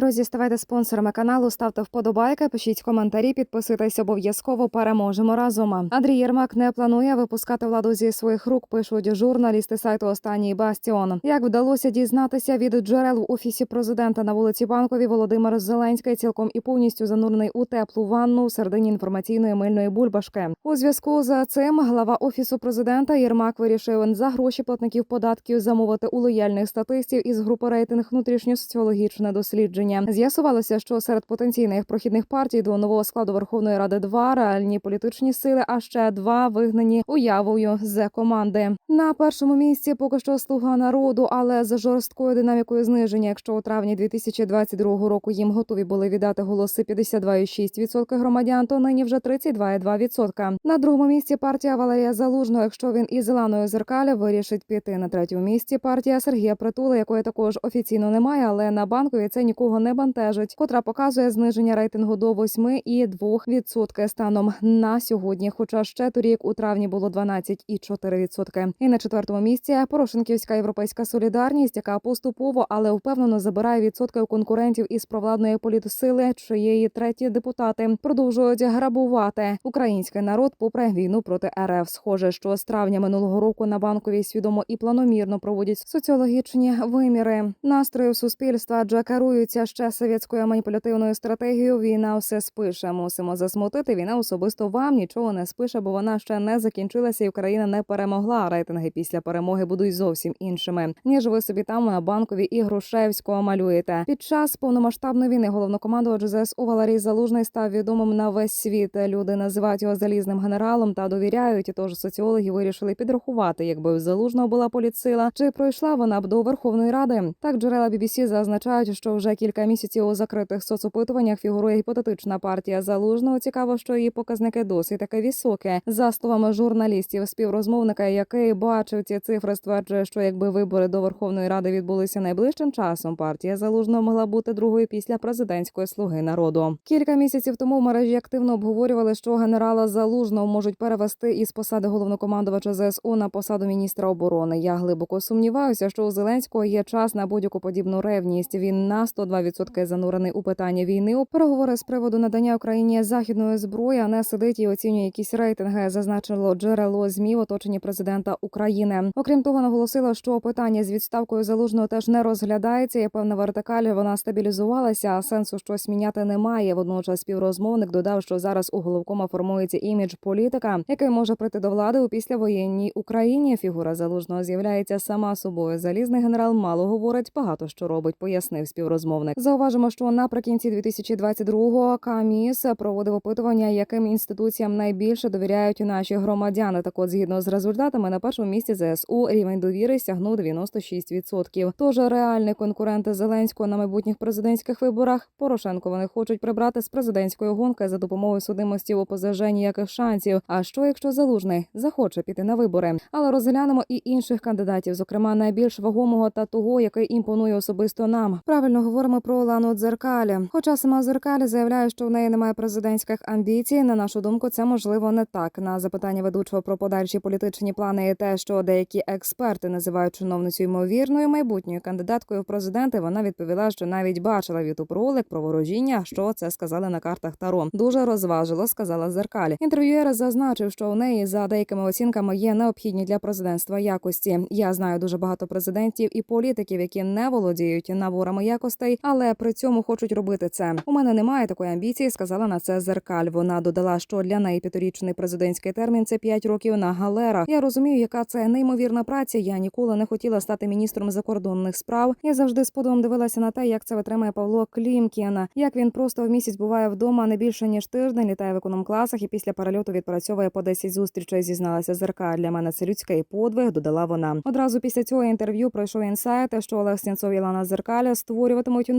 Друзі, ставайте спонсорами каналу, ставте вподобайки, пишіть коментарі, підписуйтесь обов'язково. Переможемо разом. Андрій Єрмак не планує випускати владу зі своїх рук. Пишуть журналісти сайту Останній Бастіон. Як вдалося дізнатися від джерел в офісі президента на вулиці Банкові, Володимир Зеленський цілком і повністю занурений у теплу ванну в середині інформаційної мильної бульбашки. У зв'язку з цим глава офісу президента Єрмак вирішив за гроші платників податків замовити у лояльних статистів із групи рейтинг внутрішньосоціологічне дослідження. З'ясувалося, що серед потенційних прохідних партій до нового складу Верховної Ради два реальні політичні сили, а ще два вигнані уявою з команди. На першому місці поки що слуга народу, але з жорсткою динамікою зниження. Якщо у травні 2022 року їм готові були віддати голоси 52,6% громадян, то нині вже 32,2%. На другому місці партія Валерія Залужного. Якщо він із Іланою Зеркаля вирішить піти на третьому місці, партія Сергія Притули, якої також офіційно немає, але на банкові це нікого не бентежить, котра показує зниження рейтингу до 8,2% станом на сьогодні. Хоча ще торік у травні було 12,4%. І на четвертому місці Порошенківська європейська солідарність, яка поступово, але впевнено забирає відсотки у конкурентів із провладної політсили, чиєї треті депутати продовжують грабувати український народ попри війну проти РФ. Схоже, що з травня минулого року на банковій свідомо і планомірно проводять соціологічні виміри. Настрої суспільства адже керуються ще совєтською маніпулятивною стратегією. Війна все спише. Мусимо засмутити. Війна особисто вам нічого не спише, бо вона ще не закінчилася, і Україна не перемогла. Рейтинги після перемоги будуть зовсім іншими, ніж ви собі там на банкові і Грушевського малюєте. Під час повномасштабної війни головнокомандувач ЗСУ Валерій Залужний став відомим на весь світ. Люди називають його залізним генералом та довіряють. Тож соціологи вирішили підрахувати, якби в залужного була політсила, чи пройшла вона б до Верховної Ради. Так джерела BBC зазначають, що вже кілька місяців у закритих соцопитуваннях фігурує гіпотетична партія залужного. Цікаво, що її показники досить таке високе. За словами журналістів, співрозмовника, який бачив ці цифри, стверджує, що якби вибори до Верховної Ради відбулися найближчим часом, партія залужного могла бути другою після президентської слуги народу. Кілька місяців тому в мережі активно обговорювали, що генерала залужного можуть перевести із посади головнокомандувача ЗСУ на посаду міністра оборони. Я глибоко сумніваюся, що у Зеленського є час на будь-яку подібну ревність. Він на 102% занурений у питання війни. Переговори з приводу надання Україні західної зброї, а не сидить і оцінює якісь рейтинги. Зазначило джерело змі в оточенні президента України. Окрім того, наголосила, що питання з відставкою залужного теж не розглядається. Є певна вертикаль. Вона стабілізувалася, а сенсу щось міняти немає. Водночас співрозмовник додав, що зараз у головкома формується імідж політика, який може прийти до влади у післявоєнній Україні. Фігура залужного з'являється сама собою. Залізний генерал мало говорить, багато що робить, пояснив співрозмовник. Зауважимо, що наприкінці 2022-го Каміс проводив опитування, яким інституціям найбільше довіряють наші громадяни. Так, от, згідно з результатами, на першому місці ЗСУ рівень довіри сягнув 96%. Тож реальний конкурент Зеленського на майбутніх президентських виборах Порошенко вони хочуть прибрати з президентської гонки за допомогою судимості в ОПЗЖ ніяких шансів. А що якщо залужний захоче піти на вибори? Але розглянемо і інших кандидатів, зокрема найбільш вагомого та того, який імпонує особисто нам. Правильно говоримо про Олану Дзеркалі. Хоча сама Дзеркалі заявляє, що в неї немає президентських амбіцій. На нашу думку, це можливо не так. На запитання ведучого про подальші політичні плани і те, що деякі експерти називають чиновницю ймовірною майбутньою кандидаткою в президенти. Вона відповіла, що навіть бачила в ютуб ролик про ворожіння. Що це сказали на картах Таро. Дуже розважило, сказала Зеркалі. Інтерв'юєр зазначив, що у неї за деякими оцінками є необхідні для президентства якості. Я знаю дуже багато президентів і політиків, які не володіють наборами якостей, але при цьому хочуть робити це. У мене немає такої амбіції. Сказала на це Зеркаль. Вона додала, що для неї п'ятирічний президентський термін це 5 років на галерах. Я розумію, яка це неймовірна праця. Я ніколи не хотіла стати міністром закордонних справ. Я завжди з подивом дивилася на те, як це витримає Павло Клімкін. Як він просто в місяць буває вдома не більше ніж тиждень, літає в економ-класах і після перельоту відпрацьовує по 10 зустрічей. Зізналася Зеркаль. Для мене це людський подвиг. Додала вона. Одразу після цього інтерв'ю пройшов інсайт, що Олег Сінцов і Лана Зеркаля створюватимуть